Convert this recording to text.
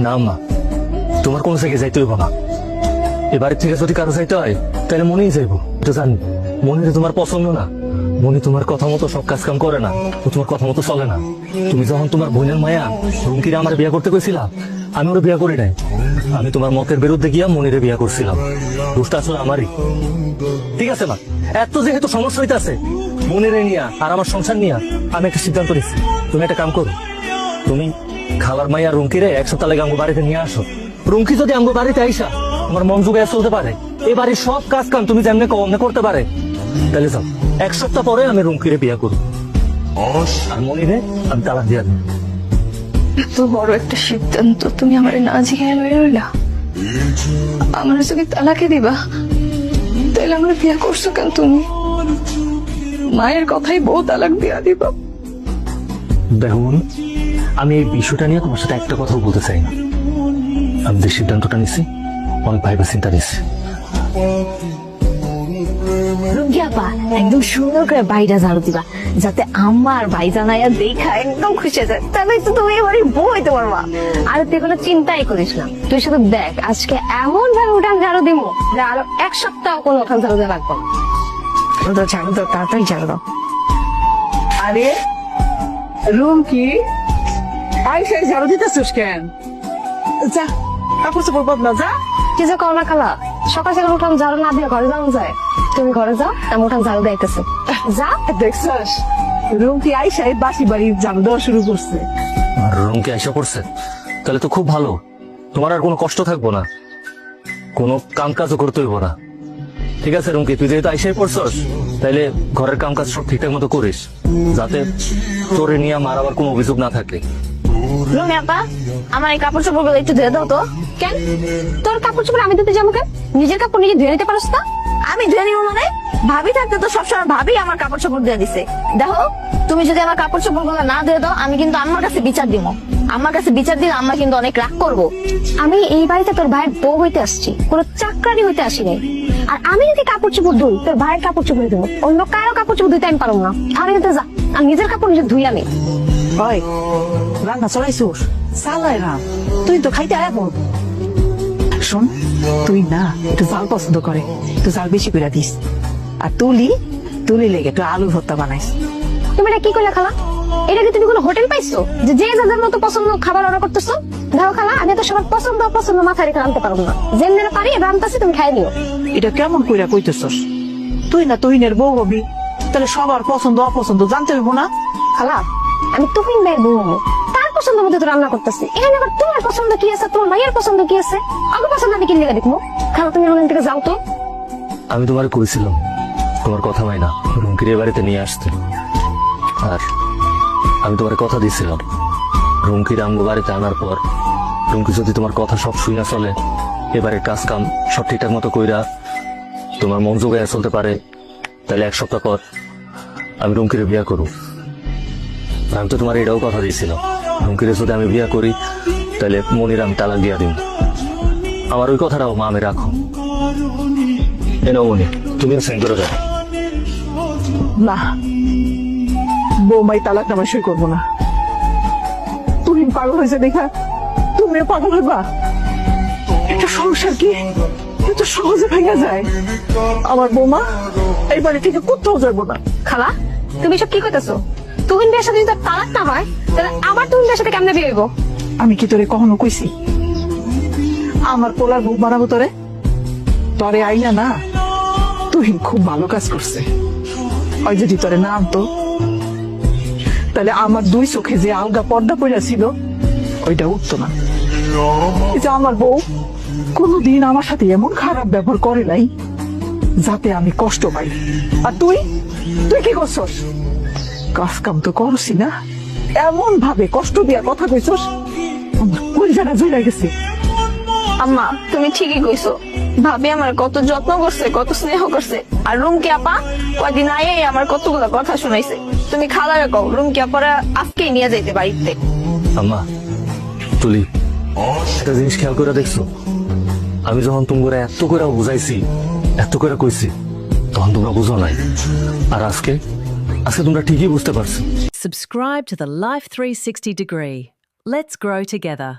না, মা। তোমার কোন জায়গায় যাইতে হইব না। এবারে থেকে যদি কারও যাইতে হয়, তাহলে মনেই যাইব। এটা জানি। মনে তোমার পছন্দ না। মনে তোমার কথা মতো সব কাজ কাম করে না। ও তোমার কথা মতো চলে না। তুমি যখন তোমার বোনের মায়া রুমকিরে আমার বিয়ে করতে কইছিলা, আমি ওরা বিয়ে করি নাই। আমি তোমার মতের বিরুদ্ধে গিয়া মনিরে বিয়ে করছিলাম। দোষটা আসলে আমারই। ঠিক আছে, মা। এত যেহেতু সমস্যা হইতাছে, মনিরে নিয়া আর আমার সংসার নিয়া আমি একটা সিদ্ধান্ত নিচ্ছি তুমি একটা কাম করো। তুমি খাবার মাইয়া রুমকিরে এক সপ্তাহ লাগে আমগো বাড়িতে নিয়ে আসো। রুমকি যদি আমগো বাড়িতে আইসা আমার মন যুগে চলতে পারে। এই বাড়ির সব কাজ কাম তুমি যেমনি কো অমনি করতে পারে। তাহলে যাও এক সপ্তাহ পরে আমি রুমকিরে বিয়ে করব। আর মনিরে আমি তালাক দিয়া দেব। এত বড় একটা সিদ্ধান্ত তুমি আমার না জিজ্ঞাসা লয়ে রইলা। আমার যদি তালাকে দিবা। তাহলে আমার বিয়া করছ কেন তুমি? মায়ের কথাই বউ তালাক দিয়া দিবা। দেখুন আমি এই বিষয়টা নিয়ে তোমার সাথে একটা কথাও বলতে চাই না। আমি যে সিদ্ধান্তটা নিছি অনেক ভাইবা চিন্তা নিছি। রুগিয়াপা একদম সুন্দর করে ঝাড়ু দিবা যাতে আমার ভাই জানাইয়া দেখা একদম খুশি যায়। তাহলে তো তুমি এবারে বউ হইতে পারবা। আর তুই কোনো চিন্তাই করিস না। তুই শুধু দেখ আজকে এমন ভাবে উঠান ঝাড়ু দিব যে আরও এক সপ্তাহ কোনো উঠান ঝাড়ু দেওয়া লাগবে তো ঝাড়ু দাও তাড়াতাড়ি ঝাড়ু দাও। আরে রুম কি? আই সেই ঝাড়ু দিতেছিস কেন? যা কাপড় চোপড় বদলা যা। কি যে করো না খালা? সকাল সকাল উঠান ঝাড়ু না দিয়ে ঘরে যাওয়া যায়। তুমি ঘরে যাও আমি উঠান ঝাড়ু দিতেছি। যা। দেখছস রুম কি আইসাই বাসি বাড়ি ঝাড়ু দেওয়া শুরু করছে। আর রুমকে আইসা পড়ছে তাহলে তো খুব ভালো। তোমার আর কোনো কষ্ট থাকব না। কোনো কাম কাজও করতে হইব না। ঠিক আছে রুমকি তুই যেহেতু আইসাই পড়ছস তাইলে ঘরের কাম কাজ সব ঠিকঠাক মতো করিস। যাতে তোরে নিয়ে আমার আবার কোনো অভিযোগ না থাকে। রুমিয়াপা আমার এই কাপড় চোপড় একটু ধুয়ে দাও তো। কেন? তোর কাপড় চোপড় আমি দিতে যাব কেন? নিজের কাপড় নিজে ধুয়ে নিতে পারস আমি ধুয়ে নিব মানে? ভাবি থাকতে তো সবসময় ভাবি আমার কাপড় চোপড় দিছে। দেখো, তুমি যদি আমার কাপড় চোপড়গুলো না দাও, আমি কিন্তু আমার কাছে বিচার দিব। আমার কাছে বিচার দিলে আমরা কিন্তু অনেক রাগ করব। আমি এই বাড়িতে তোর ভাইয়ের বউ হইতে আসছি, কোনো চাকরানি হইতে আসি নাই। আর আমি যদি কাপড় চোপড় ধুই, তোর ভাইয়ের কাপড় চোপড় দেবো অন্য কারও কাপড় চোপড় ধুইতে আমি পারব না। আমি কিন্তু যা আমি নিজের কাপড় নিজে ধুই আনি হয় রান্না চড়াইছোস চালাই রাম তুই তো খাইতে আয় পড়। শোন তুই না একটু জাল পছন্দ করে একটু জাল বেশি করে দিস। আর তুলি তুলি লেগে একটু আলু ভর্তা বানাইস। তুমি এটা কি করলে খালা? এটা কি তুমি কোনো হোটেল পাইছো? যে যে যাদের মতো পছন্দ খাবার অর্ডার করতেছো? দেখো খালা আমি তো সবার পছন্দ অপছন্দ মাথায় রেখে আনতে পারব না। যেমন পারি এবার আনতেছি তুমি খাই নিও। এটা কেমন কইরা কইতেছস? তুই না তুহিনের বউ হবি তাহলে সবার পছন্দ অপছন্দ জানতে হইব না? খালা আমি তুহিন ভাইয়ের বউ তার পছন্দ মতো তো রান্না করতেছি। এখানে আবার তোমার পছন্দ কি আছে? তোমার মায়ের পছন্দ কি আছে? আমার পছন্দ আমি কি লেগে দেখব খালা তুমি ওখান থেকে যাও তো। আমি তোমার কইছিলাম, তোমার কথা হয় না রুমকির বাড়িতে নিয়ে আসতে। আর আমি তোমার কথা দিয়েছিলাম রুমকির আমগো বাড়িতে আনার পর, রুমকি যদি তোমার কথা সব শুইনা চলে, এবারে কাজ কাম সব ঠিকঠাক মতো কইরা তোমার মন যোগায় চলতে পারে, তাহলে এক সপ্তাহ পর আমি রুমকিরে বিয়া করব আমি তো তোমার এটাও কথা দিয়েছিলাম রুমকিরে যদি আমি বিয়া করি তাহলে মনির আমি তালাক দিয়া দিব আমার ওই কথাটাও মা আমি রাখো। এনাও মনি তুমি করে দাও না বৌমাই তালাক নামা সই করব না। তুই পাগল হয়েছে দেখা তুমিও পাগল হইবা। এটা সমস্যা কি? এটা সহজে ভেঙে যায়। আমার বৌমা এই বাড়ি থেকে কোথাও যাব না। খালা তুমি সব কি করতেছো তুহিন বিয়ের সাথে যদি তালাক না হয়, তাহলে আমার তুহিন বিয়ের সাথে কেমনে বিয়ে হইবো? আমি কি তোরে কখনো কইছি? আমার পোলার বুক বানাবো তোরে? তরে আইনা না, তুহিন খুব ভালো কাজ করছে। ওই যদি তোরে না আনতো, তাহলে আমার দুই চোখে যে আলগা পর্দা পড়া ছিল, ওইটা উঠতো না। যে আমার বউ, কোনোদিন আমার সাথে এমন খারাপ ব্যবহার করে নাই, যাতে আমি কষ্ট পাই। আর তুই? তুই কি করছস? কাজ কাম তো করছি না। এমন ভাবে কষ্ট দিয়া কথা কইছস? জায়গা জুড়ে গেছে। আম্মা তুমি ঠিকই কইছো। ভাবি আমার কত যত্ন করছে কত স্নেহ করছে। আর রুমকি আপা কয়দিন আগে আমার কতগুলো কথা শুনাইছে। তুমি খালারে কও রুমকি আপারা আজকেই নিয়ে যাইতে বাড়িতে। আম্মা তুলি একটা জিনিস খেয়াল করে দেখছ? আমি যখন তোমরা এত করে বুঝাইছি এত করে কইছি তখন তোমরা বুঝো নাই। আর আজকে আজকে তোমরা ঠিকই বুঝতে পারছো Subscribe to the Life 360 degree. Let's grow together.